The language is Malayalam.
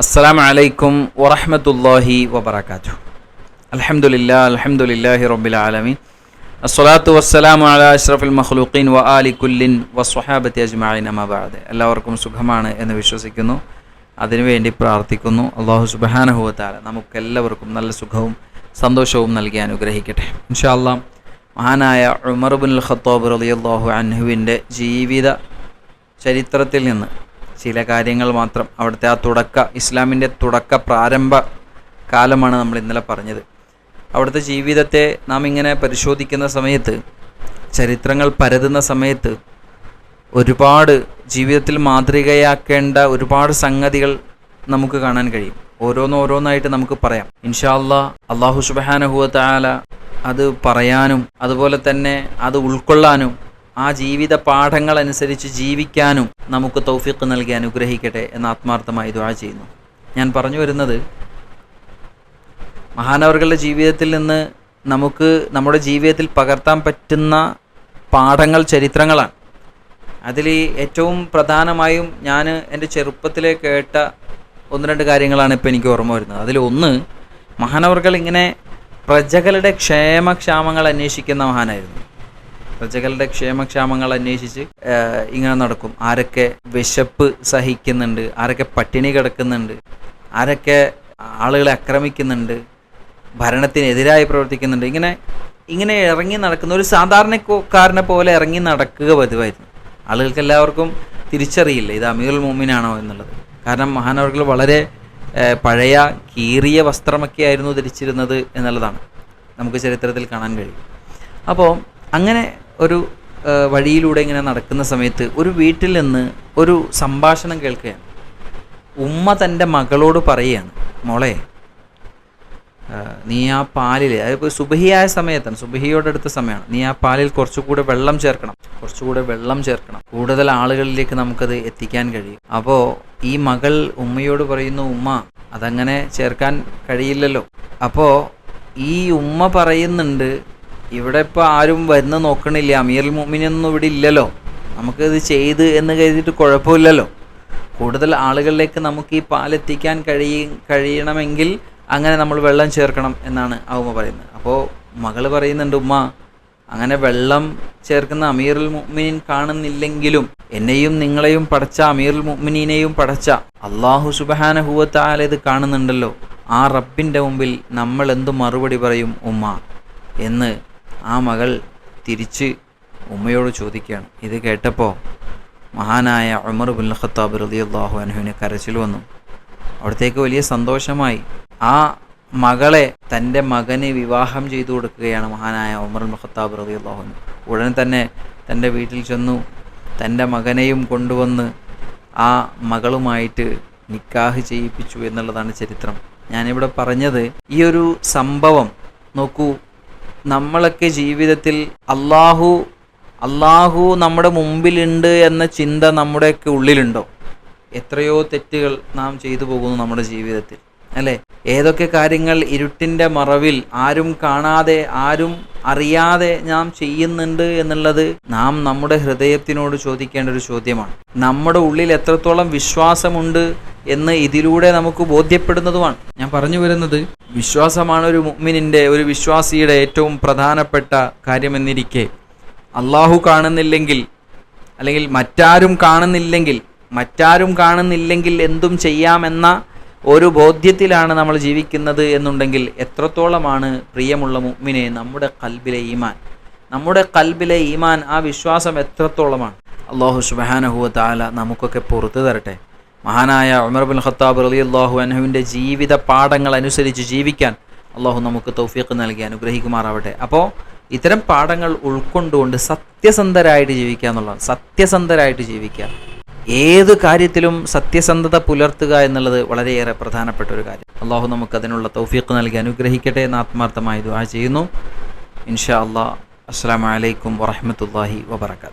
അസ്സലാമു വലൈക്കും വറഹമത്തല്ലാഹി വബറകാതുഹു. അലഹമുല്ല അലഹമുല്ലാഹി റബ്ബിൽ ആലമീൻ. അസ്സലാത്തു വസ്സലാമു അലാ അഷ്റഫിൽ മഖ്ലൂഖീൻ വ ആലി കുല്ലിൻ വസ്വഹാബത്തി അജ്മഈൻ അമബാദ് എല്ലാവർക്കും സുഖമാണ് എന്ന് വിശ്വസിക്കുന്നു. അതിനുവേണ്ടി പ്രാർത്ഥിക്കുന്നു. അള്ളാഹു സുബ്ഹാനഹു വ നമുക്കെല്ലാവർക്കും നല്ല സുഖവും സന്തോഷവും നൽകി അനുഗ്രഹിക്കട്ടെ. ഇൻഷാ അല്ലാ മഹാനായ ഉമർ ഖത്തോബ് റളിയല്ലാഹു അൻഹുവിന്റെ ജീവിത ചരിത്രത്തിൽ നിന്ന് ചില കാര്യങ്ങൾ മാത്രം അവിടുത്തെ ആ തുടക്ക ഇസ്ലാമിന്റെ തുടക്ക പ്രാരംഭ കാലമാണ് നമ്മൾ ഇന്നലെ പറഞ്ഞത്. അവിടുത്തെ ജീവിതത്തെ നാം ഇങ്ങനെ പരിശോധിക്കുന്ന സമയത്ത് ചരിത്രങ്ങൾ പരതുന്ന സമയത്ത് ഒരുപാട് ജീവിതത്തിൽ മാതൃകയാക്കേണ്ട ഒരുപാട് സംഗതികൾ നമുക്ക് കാണാൻ കഴിയും. ഓരോന്നോരോന്നായിട്ട് നമുക്ക് പറയാം. ഇൻഷാ ഇൻഷാല്ല അള്ളാഹു സുബഹാനഹുവ താല അത് പറയാനും അതുപോലെ തന്നെ അത് ഉൾക്കൊള്ളാനും ആ ജീവിത പാഠങ്ങൾ അനുസരിച്ച് ജീവിക്കാനും നമുക്ക് തൗഫീഖ് നൽകി അനുഗ്രഹിക്കട്ടെ എന്ന് ആത്മാർത്ഥമായി ദുആ ചെയ്യുന്നു. ഞാൻ പറഞ്ഞു വരുന്നത് മഹാനവറുകളുടെ ജീവിതത്തിൽ നിന്ന് നമുക്ക് നമ്മുടെ ജീവിതത്തിൽ പകർത്താൻ പറ്റുന്ന പാഠങ്ങൾ ചരിത്രങ്ങളാണ്. അതിൽ ഏറ്റവും പ്രധാനമായും ഞാൻ എന്റെ ചെറുപ്പത്തിലെ കേട്ട ഒന്ന് രണ്ട് കാര്യങ്ങളാണ് ഇപ്പോൾ എനിക്ക് ഓർമ്മ വരുന്നത്. അതിൽ ഒന്ന് മഹാനവർകൾ ഇങ്ങനെ പ്രജകളുടെ ക്ഷേമക്ഷാമങ്ങൾ അന്വേഷിക്കുന്ന മഹാനായിരുന്നു. പ്രജകളുടെ ക്ഷേമക്ഷാമങ്ങൾ അന്വേഷിച്ച് ഇങ്ങനെ നടക്കും. ആരൊക്കെ വിശപ്പ് സഹിക്കുന്നുണ്ട് ആരൊക്കെ പട്ടിണി കിടക്കുന്നുണ്ട് ആരൊക്കെ ആളുകളെ ആക്രമിക്കുന്നുണ്ട് ഭരണത്തിനെതിരായി പ്രവർത്തിക്കുന്നുണ്ട്. ഇങ്ങനെ ഇങ്ങനെ ഇറങ്ങി നടക്കുന്ന ഒരു സാധാരണക്കാരനെ പോലെ ഇറങ്ങി നടക്കുക പതിവായിരുന്നു. ആളുകൾക്ക് എല്ലാവർക്കും തിരിച്ചറിയില്ല ഇത് അമീറുൽ മോമിനാണോ എന്നുള്ളത്. കാരണം മഹാനവർകൾ വളരെ പഴയ കീറിയ വസ്ത്രമൊക്കെ ആയിരുന്നു ധരിച്ചിരുന്നത് എന്നുള്ളതാണ് നമുക്ക് ചരിത്രത്തിൽ കാണാൻ കഴിയും അപ്പോൾ അങ്ങനെ ഒരു വഴിയിലൂടെ ഇങ്ങനെ നടക്കുന്ന സമയത്ത് ഒരു വീട്ടിൽ നിന്ന് ഒരു സംഭാഷണം കേൾക്കുകയാണ്. ഉമ്മ തന്റെ മകളോട് പറയുകയാണ് മോളെ നീ ആ പാലിൽ അതിപ്പോൾ സുബഹിയായ സമയത്താണ് സുബഹിയോട് അടുത്ത സമയമാണ്. നീ ആ പാലിൽ കുറച്ചുകൂടെ വെള്ളം ചേർക്കണം കുറച്ചുകൂടെ വെള്ളം ചേർക്കണം. കൂടുതൽ ആളുകളിലേക്ക് നമുക്കത് എത്തിക്കാൻ കഴിയും. അപ്പോൾ ഈ മകൾ ഉമ്മയോട് പറയുന്നു ഉമ്മ അതങ്ങനെ ചേർക്കാൻ കഴിയില്ലല്ലോ. അപ്പോൾ ഈ ഉമ്മ പറയുന്നുണ്ട് ഇവിടെ ഇപ്പോൾ ആരും വരുന്ന നോക്കണില്ല. അമീർ മോമിനൊന്നും ഇവിടെ ഇല്ലല്ലോ. നമുക്കിത് ചെയ്ത് എന്ന് കരുതിയിട്ട് കുഴപ്പമില്ലല്ലോ. കൂടുതൽ ആളുകളിലേക്ക് നമുക്ക് ഈ പാലെത്തിക്കാൻ കഴിയ കഴിയണമെങ്കിൽ അങ്ങനെ നമ്മൾ വെള്ളം ചേർക്കണം എന്നാണ് ഉമ്മ പറയുന്നത്. അപ്പോൾ മകൾ പറയുന്നുണ്ട് ഉമ്മ അങ്ങനെ വെള്ളം ചേർക്കുന്ന അമീറുൽ മുഅ്മിനീൻ കാണുന്നില്ലെങ്കിലും എന്നെയും നിങ്ങളെയും പടച്ച അമീറുൽ മുഅ്മിനീനെയും പടച്ച അള്ളാഹു സുബഹാനഹുവത്താല ഇത് കാണുന്നുണ്ടല്ലോ. ആ റബ്ബിന്റെ മുമ്പിൽ നമ്മൾ എന്തു മറുപടി പറയും? ഉമ്മ. എന്ന് ആ മകൾ തിരിച്ച് ഉമ്മയോട് ചോദിക്കുകയാണ്. ഇത് കേട്ടപ്പോൾ മഹാനായ ഉമർ ബുൽ ഖത്താബ് അള്ളാഹു അൻഹുവിന് കരച്ചിൽ വന്നു. അവിടത്തേക്ക് വലിയ സന്തോഷമായി. ആ മകളെ തന്റെ മകന് വിവാഹം ചെയ്തു കൊടുക്കുകയാണ് മഹാനായ ഉമർ ബുൽ ഖത്താബ് റളിയല്ലാഹു അള്ളാഹു ഉടനെ തന്നെ തന്റെ വീട്ടിൽ ചെന്നു. തന്റെ മകനെയും കൊണ്ടുവന്ന് ആ മകളുമായിട്ട് നിക്കാഹ് ചെയ്യിപ്പിച്ചു എന്നുള്ളതാണ് ചരിത്രം. ഞാനിവിടെ പറഞ്ഞത് ഈ ഒരു സംഭവം നോക്കൂ. നമ്മളൊക്കെ ജീവിതത്തിൽ അള്ളാഹു അള്ളാഹു നമ്മുടെ മുമ്പിലുണ്ട് എന്ന ചിന്ത നമ്മുടെയൊക്കെ ഉള്ളിലുണ്ടോ? എത്രയോ തെറ്റുകൾ നാം ചെയ്തു പോകുന്നു നമ്മുടെ ജീവിതത്തിൽ. അല്ലേ? ഏതൊക്കെ കാര്യങ്ങൾ ഇരുട്ടിന്റെ മറവിൽ ആരും കാണാതെ ആരും അറിയാതെ നാം ചെയ്യുന്നുണ്ട് എന്നുള്ളത് നാം നമ്മുടെ ഹൃദയത്തിനോട് ചോദിക്കേണ്ട ഒരു ചോദ്യമാണ്. നമ്മുടെ ഉള്ളിൽ എത്രത്തോളം വിശ്വാസമുണ്ട് എന്ന് ഇതിലൂടെ നമുക്ക് ബോധ്യപ്പെടുന്നതുമാണ്. ഞാൻ പറഞ്ഞു വരുന്നത് വിശ്വാസമാണ് ഒരു മുഅ്മിനിന്റെ ഒരു വിശ്വാസിയുടെ ഏറ്റവും പ്രധാനപ്പെട്ട കാര്യമെന്നിരിക്കെ. അള്ളാഹു കാണുന്നില്ലെങ്കിൽ അല്ലെങ്കിൽ മറ്റാരും കാണുന്നില്ലെങ്കിൽ മറ്റാരും കാണുന്നില്ലെങ്കിൽ എന്തും ചെയ്യാമെന്ന ഒരു ബോധ്യത്തിലാണ് നമ്മൾ ജീവിക്കുന്നത് എന്നുണ്ടെങ്കിൽ എത്രത്തോളമാണ് പ്രിയമുള്ള മുമ്മിനെ നമ്മുടെ കൽബിലെ ഈമാൻ? നമ്മുടെ കൽബിലെ ഈമാൻ ആ വിശ്വാസം എത്രത്തോളമാണ്? അള്ളാഹു സുബഹാനഹുവ താല നമുക്കൊക്കെ പുറത്തു തരട്ടെ. മഹാനായ ഉമർ ബിൻ ഖത്താബ് അലി അള്ളാഹു അനഹുവിന്റെ ജീവിത പാഠങ്ങൾ അനുസരിച്ച് ജീവിക്കാൻ അള്ളാഹു നമുക്ക് തൗഫീഖ് നൽകി അനുഗ്രഹിക്കുമാറാവട്ടെ. അപ്പോൾ ഇത്തരം പാഠങ്ങൾ ഉൾക്കൊണ്ടുകൊണ്ട് സത്യസന്ധരായിട്ട് ജീവിക്കുക എന്നുള്ളതാണ്. സത്യസന്ധരായിട്ട് ജീവിക്കുക. ഏത് കാര്യത്തിലും സത്യസന്ധത പുലർത്തുക എന്നുള്ളത് വളരെയേറെ പ്രധാനപ്പെട്ട ഒരു കാര്യം. അള്ളാഹു നമുക്ക് അതിനുള്ള തൗഫീഖ് നൽകി അനുഗ്രഹിക്കട്ടെ എന്ന് ആത്മാർത്ഥമായി ദുആ ചെയ്യുന്നു. ഇൻഷാ അള്ളാഹ് അസ്സാം വലൈക്കും വറഹമത്തല്ലാഹി വബർക്കാത്തു